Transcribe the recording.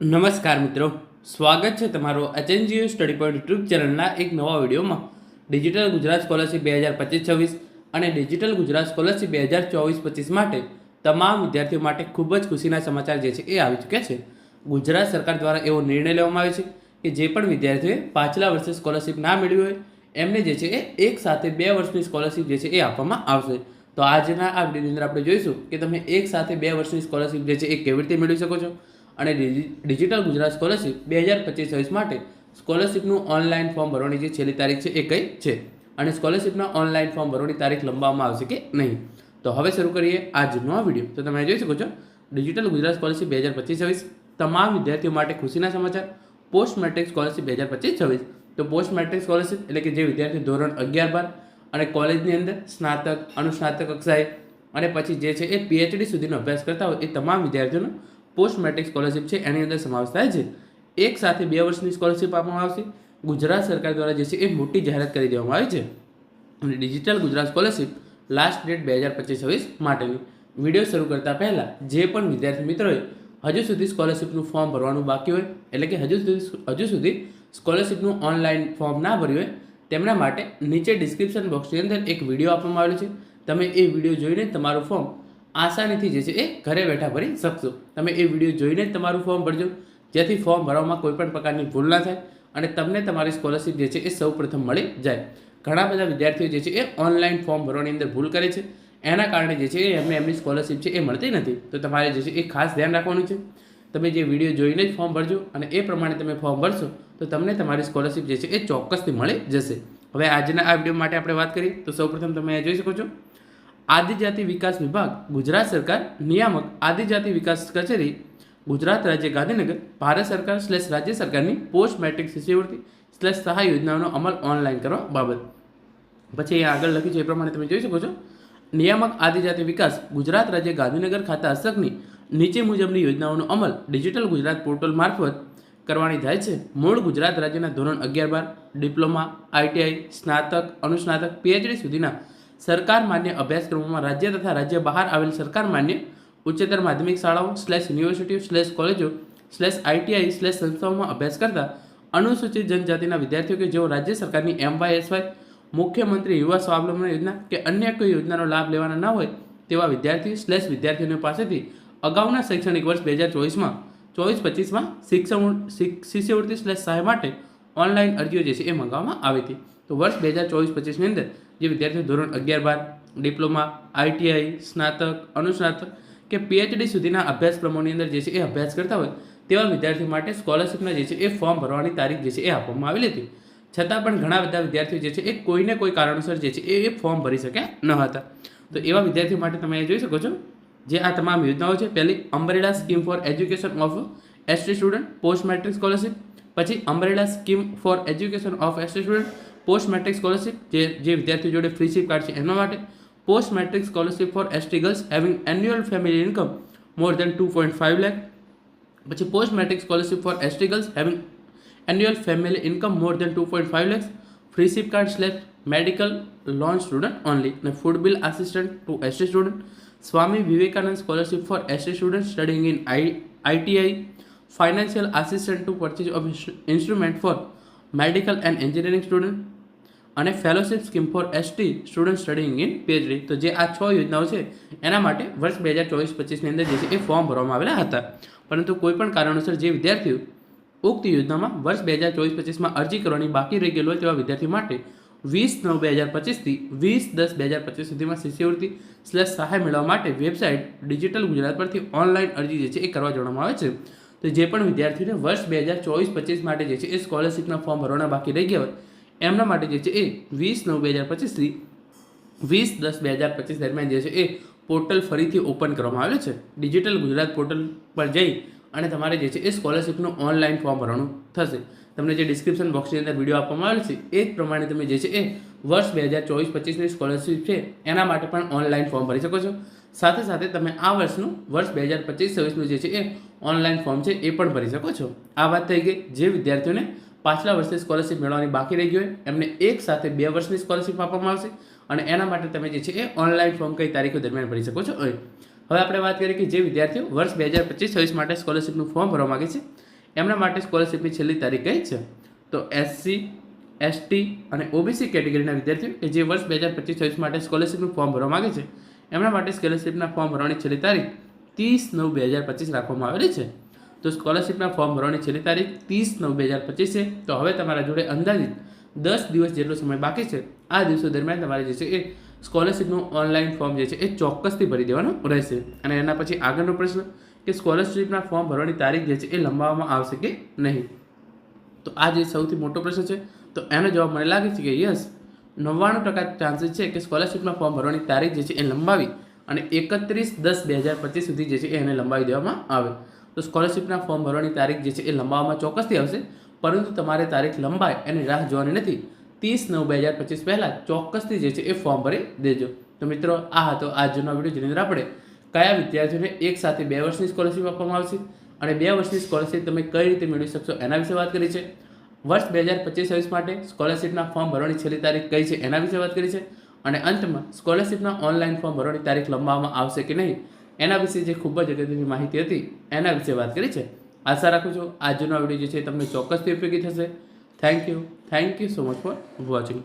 નમસ્કાર મિત્રો. સ્વાગત છે તમારો એચએનજીયુ સ્ટડી પોઈન્ટ યુટ્યુબ ચેનલના એક નવા વિડીયોમાં. ડિજિટલ ગુજરાત સ્કોલરશિપ બે હજાર પચીસ છવ્વીસ અને ડિજિટલ ગુજરાત સ્કોલરશિપ બે હજાર ચોવીસ પચીસ માટે તમામ વિદ્યાર્થીઓ માટે ખૂબ જ ખુશીના સમાચાર જે છે એ આવી ચૂક્યા છે. ગુજરાત સરકાર દ્વારા એવો નિર્ણય લેવામાં આવ્યો છે કે જે પણ વિદ્યાર્થીઓએ પાછલા વર્ષે સ્કોલરશિપ ના મેળવી હોય, એમને જે છે એ એક સાથે બે વર્ષની સ્કોલરશિપ જે છે એ આપવામાં આવશે. તો આજના આ વિડીયોની અંદર આપણે જોઈશું કે તમે એક સાથે બે વર્ષની સ્કોલરશિપ જે છે એ કેવી રીતે મેળવી શકો છો? અને ડિજિટલ ગુજરાત સ્કોલરશિપ બે હજાર પચીસ છવ્વીસ માટે સ્કોલરશિપનું ઓનલાઈન ફોર્મ ભરવાની જે છેલ્લી તારીખ છે એ કઈ છે? અને સ્કોલરશિપના ઓનલાઈન ફોર્મ ભરવાની તારીખ લંબાવવામાં આવશે કે નહીં? તો હવે શરૂ કરીએ આજનો આ વીડિયો. તો તમે જોઈ શકો છો, ડિજિટલ ગુજરાત સ્કોલરશિપ બે હજાર પચીસ છવ્વીસ તમામ વિદ્યાર્થીઓ માટે ખુશીના સમાચાર. પોસ્ટ મેટ્રિક સ્કોલરશિપ બે હજાર પચીસ છવ્વીસ તો પોસ્ટ મેટ્રિક સ્કોલરશિપ એટલે કે જે વિદ્યાર્થી ધોરણ અગિયાર બાર અને કોલેજની અંદર સ્નાતક, અનુસ્નાતક કક્ષાએ અને પછી જે છે એ પીએચડી સુધીનો અભ્યાસ કરતા હોય એ તમામ વિદ્યાર્થીઓનો પોસ્ટ મેટ્રિક સ્કોલરશિપ છે, એની અંદર સમાવેશ થાય છે. એક સાથે બે વર્ષની સ્કોલરશિપ આપવામાં આવશે. ગુજરાત સરકાર દ્વારા જે છે, એ મોટી જાહેરાત કરી દેવામાં આવી છે. અને digital Gujarat scholarship last date બે હજાર પચીસ છવ્વીસ માટેની વીડિયો શરૂ કરતા પહેલાં જે પણ વિદ્યાર્થી મિત્રોએ હજુ સુધી સ્કોલરશિપનું ફોર્મ ભરવાનું બાકી હોય, એટલે કે હજુ સુધી હજુ સુધી સ્કોલરશિપનું ઓનલાઈન ફોર્મ ના ભર્યું હોય, તેમના માટે નીચે ડિસ્ક્રિપ્શન બોક્સની અંદર એક વીડિયો આપવામાં આવેલો છે. તમે એ વીડિયો જોઈને તમારું ફોર્મ આસાનીથી જે છે એ ઘરે બેઠા ભરી શકશો. તમે એ વીડિયો જોઈને જ તમારું ફોર્મ ભરજો. જેથી ફોર્મ ભરવામાં કોઈ પણ પ્રકારની ભૂલ ના થાય અને તમને તમારી સ્કોલરશિપ જે છે એ સૌપ્રથમ મળી જાય. ઘણા બધા વિદ્યાર્થીઓ જે છે એ ઓનલાઈન ફોર્મ ભરવાની અંદર ભૂલ કરે છે. એના કારણે જે છે એ એમને એમની સ્કોલરશિપ છે એ મળતી નથી. તો તમારે જે છે એ ખાસ ધ્યાન રાખવાનું છે. તમે જે વીડિયો જોઈને જ ફોર્મ ભરજો અને એ પ્રમાણે તમે ફોર્મ ભરશો, તો તમને તમારી સ્કોલરશિપ જે છે એ ચોક્કસથી મળી જશે. હવે આજના આ વીડિયો માટે આપણે વાત કરીએ. તો સૌપ્રથમ તમે જોઈ શકો છો. આદિજાતિ વિકાસ વિભાગ, ગુજરાત સરકાર, નિયામક, આદિજાતિ વિકાસ કચેરી, ગુજરાત રાજ્ય ગાંધીનગર, ભારત સરકાર સ્લેશ રાજ્ય સરકારની પોસ્ટ મેટ્રિક શિષ્યવૃત્તિ સ્લેશ સહાય યોજનાઓનો અમલ ઓનલાઈન કરવા બાબત. પછી અહીંયા આગળ લખ્યું છે, એ પ્રમાણે તમે જોઈ શકો છો. નિયામક આદિજાતિ વિકાસ, ગુજરાત રાજ્ય ગાંધીનગર ખાતા હસ્તકની નીચે મુજબની યોજનાઓનો અમલ ડિજિટલ ગુજરાત પોર્ટલ મારફત કરવાની થાય છે. મૂળ ગુજરાત રાજ્યના ધોરણ અગિયાર બાર, ડિપ્લોમા આઈટીઆઈ સ્નાતક, અનુસ્નાતક પીએચડી સુધીના સરકાર માન્ય અભ્યાસક્રમોમાં રાજ્ય તથા રાજ્ય બહાર આવેલ સરકાર માન્ય ઉચ્ચતર માધ્યમિક શાળાઓ સ્લેશ યુનિવર્સિટીઓ સ્લેશ કોલેજો સ્લેશ આઈટીઆઈ સ્લેશ સંસ્થાઓમાં અભ્યાસ કરતા અનુસૂચિત જનજાતિના વિદ્યાર્થીઓ કે જેઓ રાજ્ય સરકારની એમવાયએસવાય મુખ્યમંત્રી યુવા સ્વાવલંબન યોજના કે અન્ય કોઈ યોજનાનો લાભ લેવાના ન હોય તેવા વિદ્યાર્થી સ્લેશ વિદ્યાર્થીઓની પાસેથી અગાઉના શૈક્ષણિક વર્ષ બે હજાર ચોવીસમાં, ચોવીસ પચીસમાં શિક્ષણ શિષ્યવૃત્તિ સ્લેશ સહાય માટે ઓનલાઈન અરજીઓ જે છે એ મંગાવવામાં આવી હતી. તો વર્ષ બે હજાર ચોવીસ પચીસની અંદર જે વિદ્યાર્થીઓ ધોરણ અગિયાર બાર, ડિપ્લોમા આઈટીઆઈ સ્નાતક, અનુસ્નાતક કે પીએચડી સુધીના અભ્યાસક્રમોની અંદર જે છે એ અભ્યાસ કરતા હોય, તેવા વિદ્યાર્થીઓ માટે સ્કોલરશિપના જે છે એ ફોર્મ ભરવાની તારીખ જે છે એ આપવામાં આવેલી હતી. છતાં પણ ઘણા બધા વિદ્યાર્થીઓ જે છે એ કોઈને કોઈ કારણોસર જે છે એ એ ફોર્મ ભરી શક્યા ન હતા. તો એવા વિદ્યાર્થીઓ માટે તમે એ જોઈ શકો છો, જે આ તમામ યોજનાઓ છે, પહેલી umbrella scheme for education of ST student post matric scholarship પછી umbrella scheme for education of ST student post matric scholarship જે જે વિદ્યાર્થીઓ જોડે ફ્રી શિપ કાર્ડ છે એના માટે post matric scholarship for ST girls having annual family income more than two point five lakh પછી post matric scholarship for ST girls having annual family income more than two point five lakhs freeship card slab medical loan student only અને food bill assistant to ST student Swami Vivekananda scholarship for ST student studying in I ITI financial assistant to purchase of instrument for medical and engineering student અને fellowship scheme for ST student studying in PhD તો જે આ છ યોજનાઓ છે, એના માટે વર્ષ બે હજાર ચોવીસ પચીસની અંદર જે છે એ ફોર્મ ભરવામાં આવેલા હતા. પરંતુ કોઈપણ કારણોસર જે વિદ્યાર્થીઓ ઉક્ત યોજનામાં વર્ષ બે હજાર ચોવીસ પચીસમાં અરજી કરવાની બાકી રહી ગયેલ હોય તેવા વિદ્યાર્થીઓ માટે વીસ નવ બે હજાર પચીસથી વીસ દસ બે હજાર પચીસ સુધીમાં શિષ્યવૃત્તિ સ્લેશ સહાય મેળવવા માટે વેબસાઇટ ડિજિટલ ગુજરાત પરથી ઓનલાઈન અરજી જે છે એ કરવા જણાવવામાં આવે છે. તો જે પણ વિદ્યાર્થીઓને વર્ષ બે હજાર ચોવીસ પચીસ માટે જે છે એ સ્કોલરશિપના ફોર્મ ભરવાના બાકી રહી ગયા હોય, એમના માટે જે છે એ વીસ નવ બે હજાર પચીસથી વીસ દસ બે હજાર પચીસ દરમિયાન જે છે એ પોર્ટલ ફરીથી ઓપન કરવામાં આવેલું છે. ડિજિટલ ગુજરાત પોર્ટલ પર જઈ અને તમારે જે છે એ સ્કોલરશિપનું ઓનલાઈન ફોર્મ ભરવાનું થશે. તમને જે ડિસ્ક્રિપ્શન બોક્સની અંદર વીડિયો આપવામાં આવેલ છે, એ જ પ્રમાણે તમે જે છે એ વર્ષ બે હજાર ચોવીસ પચીસની સ્કોલરશિપ છે, એના માટે પણ ઓનલાઈન ફોર્મ ભરી શકો છો. સાથે સાથે તમે આ વર્ષનું, વર્ષ બે હજાર પચીસ છવ્વીસનું જે છે એ ઓનલાઈન ફોર્મ છે એ પણ ભરી શકો છો. આ વાત થઈ ગઈ જે વિદ્યાર્થીઓને પાછલા વર્ષે સ્કોલરશિપ મેળવવાની બાકી રહી ગઈ હોય, એમને એક સાથે બે વર્ષની સ્કોલરશિપ આપવામાં આવશે અને એના માટે તમે જે છે એ ઓનલાઈન ફોર્મ કઈ તારીખો દરમિયાન ભરી શકો છો હવે આપણે વાત કરીએ કે જે વિદ્યાર્થીઓ વર્ષ બે હજાર પચીસ છવ્વીસ માટે સ્કોલરશિપનું ફોર્મ ભરવા માગે છે, એમના માટે સ્કોલરશિપની છેલ્લી તારીખ કઈ છે? તો એસસી એસટી અને ઓબીસી કેટેગરીના વિદ્યાર્થીઓ કે જે વર્ષ બે હજાર પચીસ છવ્વીસ માટે સ્કોલરશિપનું ફોર્મ ભરવા માગે છે એમના માટે સ્કોલરશિપના ફોર્મ ભરવાની છેલ્લી તારીખ ત્રીસ નવ બે હજાર પચીસ રાખવામાં આવેલી છે. તો સ્કોલરશિપના ફોર્મ ભરવાની છેલ્લી તારીખ ત્રીસ નવ બે હજાર પચીસ છે. તો હવે તમારા જોડે અંદાજિત દસ દિવસ જેટલો સમય બાકી છે. આ દિવસો દરમિયાન તમારે જે છે એ સ્કોલરશિપનું ઓનલાઈન ફોર્મ જે છે એ ચોક્કસથી ભરી દેવાનું રહેશે. અને એના પછી આગળનો પ્રશ્ન કે સ્કોલરશિપના ફોર્મ ભરવાની તારીખ જે છે એ લંબાવવામાં આવશે કે નહીં? તો આ જે સૌથી મોટો પ્રશ્ન છે. તો એનો જવાબ મને લાગે છે કે યસ નવ્વાણું ટકા ચાન્સીસ છે કે સ્કોલરશિપના ફોર્મ ભરવાની તારીખ જે છે એ લંબાવી અને એકત્રીસ દસ બે હજાર પચીસ સુધી જે છે એને લંબાવી દેવામાં આવે. તો સ્કોલરશિપના ફોર્મ ભરવાની તારીખ જે છે એ લંબાવવામાં ચોક્કસથી આવશે. પરંતુ તમારે તારીખ લંબાય એની રાહ જોવાની નથી. ત્રીસ નવ બે હજાર પચીસ પહેલાં ચોક્કસથી જે છે એ ફોર્મ ભરી દેજો. તો મિત્રો, આ હતો આજનો વીડિયો જેની અંદર આપણે કયા વિદ્યાર્થીઓને એક સાથે બે વર્ષની સ્કોલરશિપ આપવામાં આવશે અને બે વર્ષની સ્કોલરશિપ તમે કઈ રીતે મેળવી શકશો એના વિશે વાત કરી છે. વર્ષ બે હજાર પચીસ છવ્વીસ માટે સ્કોલરશિપના ફોર્મ ભરવાની છેલ્લી તારીખ કઈ છે એના વિશે વાત કરી છે અને અંતમાં સ્કોલરશિપના ઓનલાઈન ફોર્મ ભરવાની તારીખ લંબાવવામાં આવશે કે નહીં એના વિશે જે ખૂબ જ અગત્યની માહિતી હતી એના વિશે વાત કરી છે. આશા રાખું છું આજનો વીડિયો જે છે તમને ચોક્કસથી ઉપયોગી થશે. Thank you thank you so much for watching